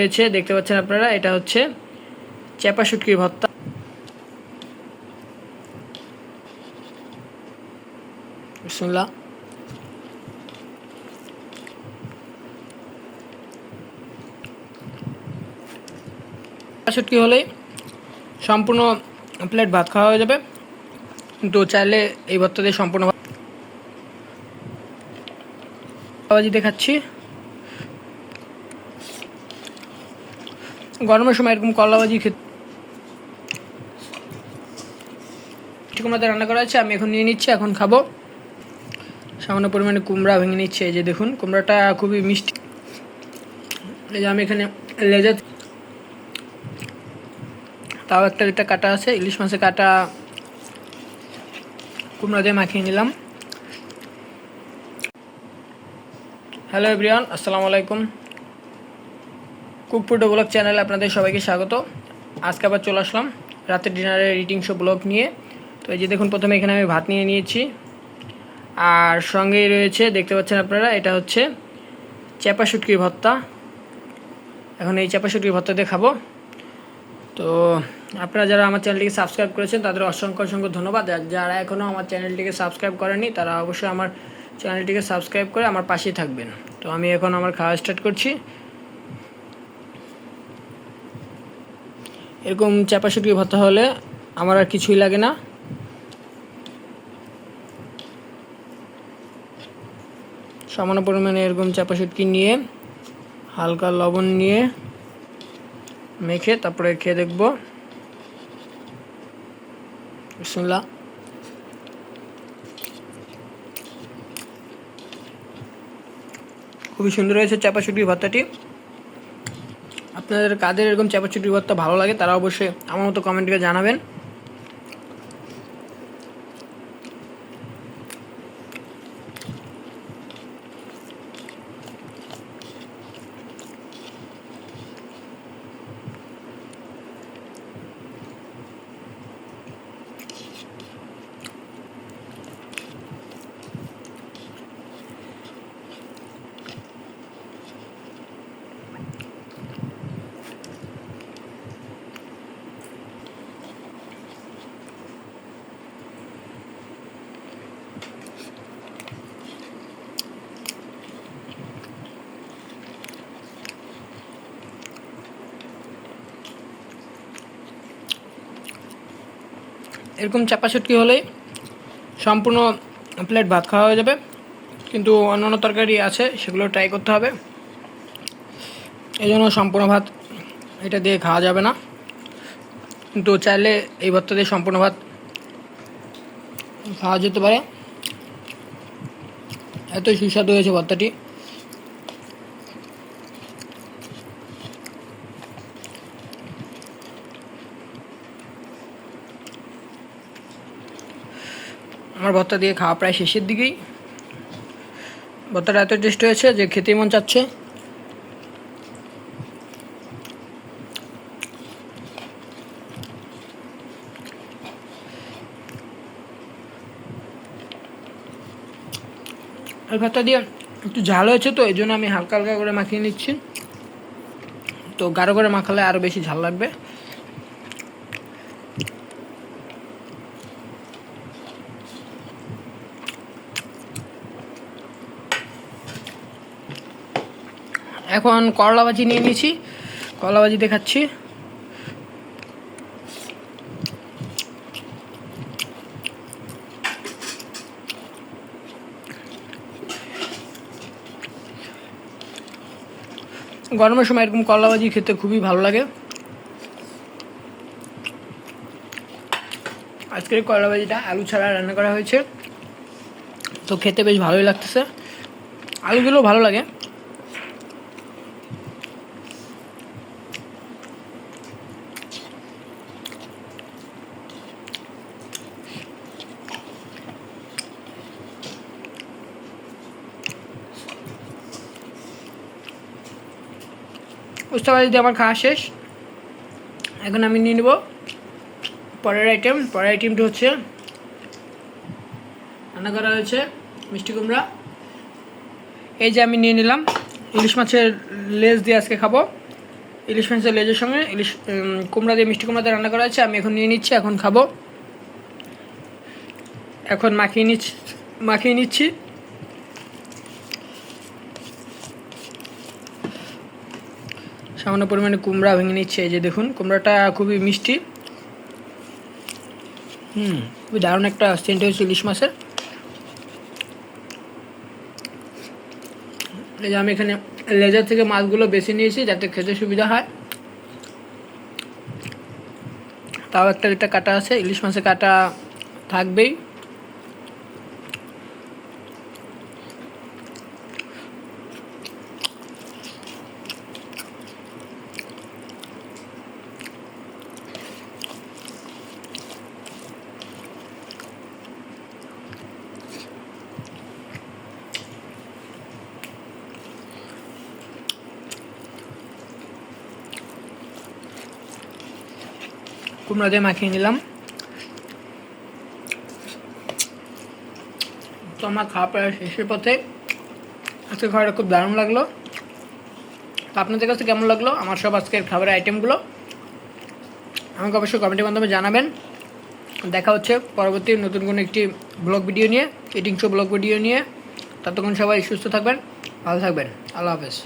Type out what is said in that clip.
রয়েছে দেখতে পাচ্ছেন আপনারা, এটা হচ্ছে চেপা শুটকির ভর্তা। বিসমিল্লাহ। শুটকি হলেই সম্পূর্ণ প্লেট ভাত খাওয়া হয়ে যাবে। কিন্তু চাইলে এই ভর্তা দিয়ে সম্পূর্ণ দেখাচ্ছি। গরমের সময় এরকম কলাবাজি খেতে কুমড়াতে রান্না করা আছে আমি এখন নিয়ে নিচ্ছি, এখন খাব। সামান্য পরিমাণে কুমড়া ভেঙে নিচ্ছে, এই যে দেখুন, কুমড়াটা খুবই মিষ্টি। এই যে আমি এখানে লেজে তাও একটা দুটা কাটা আছে, ইলিশ মাছের কাটা কুমড়া দিয়ে মাখিয়ে নিলাম। হ্যালো এভরিওয়ান, আসসালামু আলাইকুম। কুকপুটো ব্লগ চ্যানেলে আপনাদের সবাইকে স্বাগত। আজকে আবার চলে আসলাম রাতের ডিনারের রিটিং শো ব্লগ নিয়ে। তো এই যে দেখুন, প্রথমে এখানে আমি ভাত নিয়ে নিয়েছি। আর সঙ্গেই রয়েছে, দেখতে পাচ্ছেন আপনারা, এটা হচ্ছে চেপা শুটকির ভর্তা। এখন এই চেপা শুটকির ভর্তা দিয়ে খাব তো আপনারা যারা আমার চ্যানেলটিকে সাবস্ক্রাইব করেছেন, তাদের অসংখ্য অসংখ্য ধন্যবাদ। যারা এখনও আমার চ্যানেলটিকে সাবস্ক্রাইব করেনি তারা অবশ্যই আমার চ্যানেলটিকে সাবস্ক্রাইব করে আমার পাশেই থাকবেন। তো আমি এখন আমার খাওয়া স্টার্ট করছি। এরকম চাপা শুটকি ভর্তা হলে আমার আর কিছুই লাগে না। সামান্য পরিমাণে এরকম চাপা শুটকি নিয়ে, হালকা লবণ নিয়ে মেখে তারপরে খেয়ে দেখব। বিসমিল্লাহ। খুবই সুন্দর হয়েছে চাপা শুটকি ভর্তাটি। আপনাদের কাদের এরকম চাপা করতে ভালো লাগে তারা অবশ্যই আমার মতো কমেন্টে জানাবেন। এরকম চাপা শুটকি হলেই সম্পূর্ণ প্লেট ভাত খাওয়া হয়ে যাবে। কিন্তু অন্যান্য তরকারি আছে, সেগুলো ট্রাই করতে হবে। এই জন্য সম্পূর্ণ ভাত এটা দিয়ে খাওয়া যাবে না। কিন্তু চাইলে এই ভাতটা দিয়ে সম্পূর্ণ ভাত খাওয়া যেতে পারে। এতই সুস্বাদু হয়েছে ভর্তাটি আমার ভর্তা দিয়ে খাওয়া প্রায় শেষের দিকেই। ভর্তাটা এত টেস্ট হয়েছে যে খেতেই মন চাচ্ছে। এই ভাতটা দিয়ে একটু ঝাল হয়েছে তো, এই জন্য আমি হালকা হালকা করে মাখিয়ে নিচ্ছি। তো গাঢ় করে মাখালে আরও বেশি ঝাল লাগবে। এখন করলা ভাজি নিয়ে নিয়েছি। করলা ভাজি দেখাচ্ছি। গরমের সময় এরকম করলা ভাজি খেতে খুবই ভালো লাগে। আজকের করলা ভাজিটা আলু ছাড়া রান্না করা হয়েছে। তো খেতে বেশ ভালোই লাগতেছে। আলুগুলো ভালো লাগে। উস্তা দিয়ে আমার খাওয়া শেষ, এখন আমি নিয়ে নেব পরের আইটেম পরের আইটেমটা হচ্ছে, রান্না করা হয়েছে মিষ্টি কুমড়া। এই যে আমি নিয়ে নিলাম, ইলিশ মাছের লেজ দিয়ে আজকে খাব। ইলিশ মাছের লেজের সঙ্গে ইলিশ কুমড়া দিয়ে, মিষ্টি কুমড়া দিয়ে রান্না করা আছে আমি এখন নিয়ে নিচ্ছি, এখন খাব। এখন মাখিয়ে নিচ্ছি মাখিয়ে নিচ্ছি। সামান্য পরিমাণে কুমড়া ভেঙে নিচ্ছে যে দেখুন, কুমড়াটা খুবই মিষ্টি। হুম, খুবই দারুণ একটা সেন্ট হয়েছে ইলিশ মাছের। এই যে আমি এখানে লেজার থেকে মাছগুলো বেছে নিয়েছি যাতে খেতে সুবিধা হয়। তাও একটা একটা কাটা আছে, ইলিশ মাছের কাটা থাকবেই। কুমড়া দিয়ে মাখিয়ে নিলাম। তো আমার খাওয়া প্রায় শেষের পথে। আজকে খাওয়াটা খুব দারুণ লাগল। তো আপনাদের কাছে কেমন লাগল? আমার সব আজকের খাবারের আইটেমগুলো আমাকে অবশ্যই কমেন্টের মাধ্যমে জানাবেন। দেখা হচ্ছে পরবর্তী নতুন কোনো একটি ব্লগ ভিডিও নিয়ে ইটিং শো ব্লগ ভিডিও নিয়ে। ততক্ষণ সবাই সুস্থ থাকবেন, ভালো থাকবেন। আল্লাহ হাফেজ।